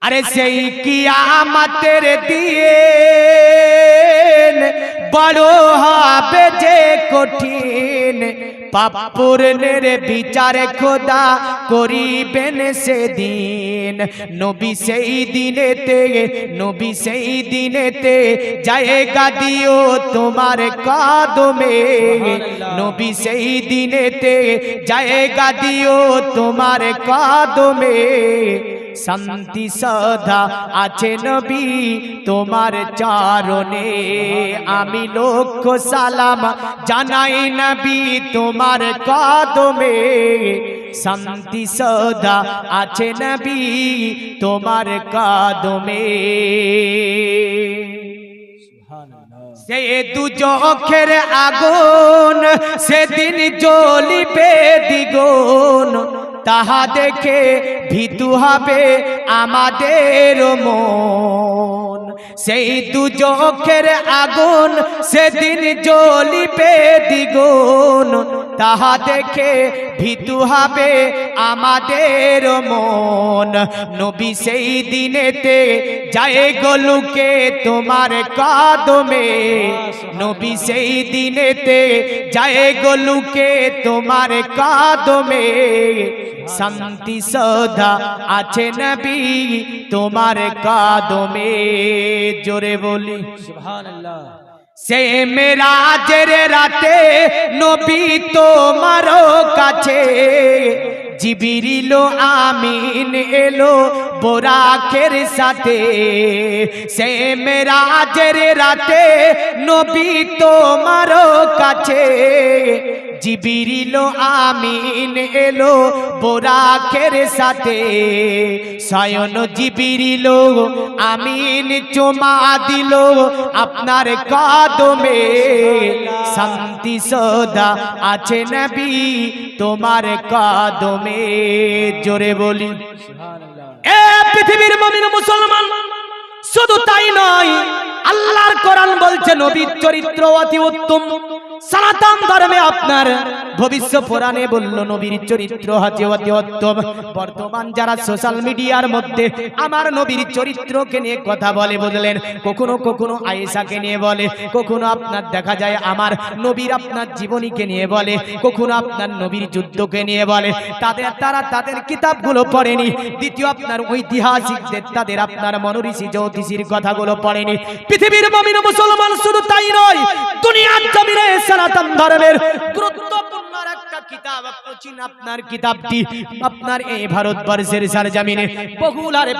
আরে সেই কিয়ামতের দিয়ে বড় হবে যে কঠিন। পাপুরনের বিচারে খোদা করিবেন সেদিন। নবী সেই দিনেতে নবী সেই দিনেতে জায়গা দিও তোমার কদমে। নবী সেই দিনেতে জায়গা দিও তোমার কদমে। শান্তি সদা আছে নবী তোমার চারণে। আমি লক্ষ সালাম জানাই নবী তোমার কদমে। শান্তি সদা আছে নবী তোমার কদমে। সে দু চোখের আগুন সেদিন জ্বলিবে দ্বিগুণ। তাহা দেখে ভীতু হবে আমাদের মন। সেই দু চোখের আগুন সেদিন জ্বলিবে দ্বিগুণ। তাহা দেখে ভীতু হবে আমাদের মন। নবী সেই দিনেতে যায় গলুকে তোমার কদমে। নবী সেই দিনেতে যায় গলুকে তোমার কদমে। শান্তি সদা আছে নবী তোমার কদমে। জোরে বলি। সে মেরাজের রাতে নবী তোমার কাছে। জিবিরিল আমিন এলো বোরাকের সাথে। সে মেরাজের রাতে নবী তোমার কাছে। জিবিরিল আমিন এলো বোরাকের সাথে। সায়ন জিবিরিল আমিন চুমা দিল আপনার কদমে। শান্তি সদা আছে নবী তোমার কদমে। জোরে বলি। এ পৃথিবীর মমিন মুসলমান, শুধু তাই নয়, আল্লাহর কোরআন বলছে নবীর চরিত্র অতি উত্তম। সনাতন ধর্মে আপনার। ভবিষ্য পুরাণে বলল, নবীর চরিত্র হাতে অতি উত্তম বর্তমান যারা সোশ্যাল মিডিয়ার মধ্যে আমার নবীর চরিত্রকে নিয়ে কথা বলে বুঝলেন, কখনো কখনো আয়েশাকে নিয়ে বলে, কখনো আপনার দেখা যায় আমার নবীর আপনার জীবনীকে নিয়ে বলে, কখনো আপনার নবীর যুদ্ধকে নিয়ে বলে। তাদের, তারা তাদের কিতাবগুলো পড়েনি, দ্বিতীয় আপনার ঐতিহাসিকদের, তাদের আপনার মনোঋষি জ্যোতিষীর কথাগুলো পড়েনি। পৃথিবীর মমিন মুসলমান শুধু তাই নয়, দুনিয়ার জমিনে সনাতন ধর্মের গুরুত্বপূর্ণ একটা কিতাব আপনার কিতাবটি? আপনার এই ভারতবর্ষের সার বহুল বহুলারে